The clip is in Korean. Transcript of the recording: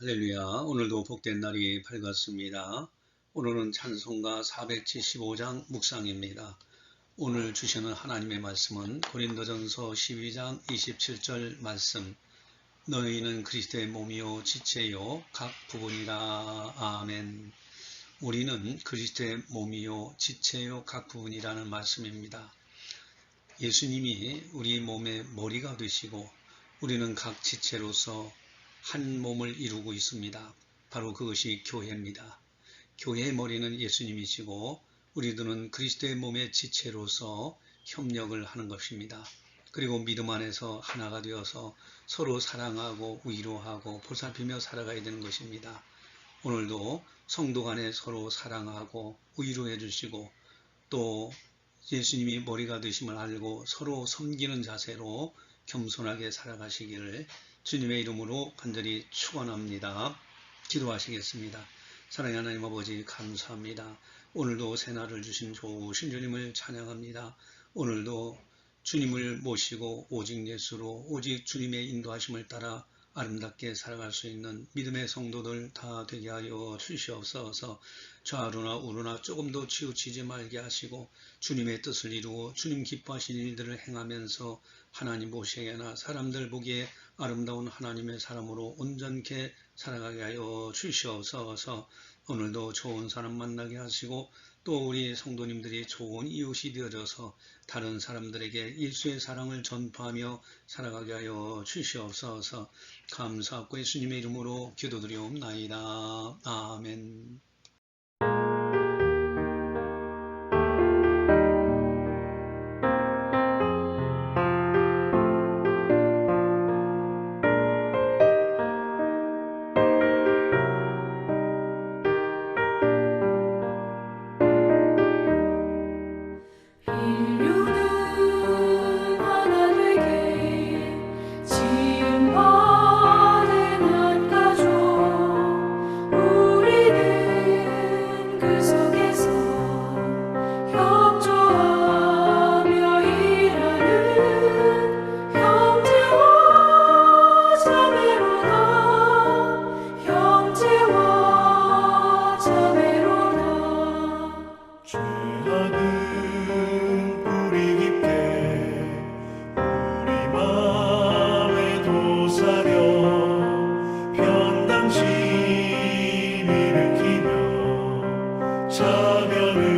할렐루야. 오늘도 복된 날이 밝았습니다. 오늘은 찬송가 475장 묵상입니다. 오늘 주시는 하나님의 말씀은 고린도전서 12장 27절 말씀. 너희는 그리스도의 몸이요 지체요 각 부분이라. 아멘. 우리는 그리스도의 몸이요 지체요 각 부분이라는 말씀입니다. 예수님이 우리 몸의 머리가 되시고 우리는 각 지체로서 한 몸을 이루고 있습니다. 바로 그것이 교회입니다. 교회의 머리는 예수님이시고 우리들은 그리스도의 몸의 지체로서 협력을 하는 것입니다. 그리고 믿음 안에서 하나가 되어서 서로 사랑하고 위로하고 보살피며 살아가야 되는 것입니다. 오늘도 성도 간에 서로 사랑하고 위로해 주시고 또 예수님이 머리가 되심을 알고 서로 섬기는 자세로 겸손하게 살아가시기를 주님의 이름으로 간절히 축원합니다. 기도하시겠습니다. 사랑하는 하나님 아버지 감사합니다. 오늘도 새날을 주신 좋으신 주님을 찬양합니다. 오늘도 주님을 모시고 오직 예수로 오직 주님의 인도하심을 따라 아름답게 살아갈 수 있는 믿음의 성도들 다 되게 하여 주시옵소서 좌우나 우로나 조금도 치우치지 말게 하시고 주님의 뜻을 이루고 주님 기뻐하시는 일들을 행하면서 하나님 보시기에나 사람들 보기에 아름다운 하나님의 사람으로 온전케 살아가게 하여 주시옵소서. 오늘도 좋은 사람 만나게 하시고 또 우리 성도님들이 좋은 이웃이 되어져서 다른 사람들에게 예수의 사랑을 전파하며 살아가게 하여 주시옵소서. 감사하고 예수님의 이름으로 기도드리옵나이다. 아멘 차별의식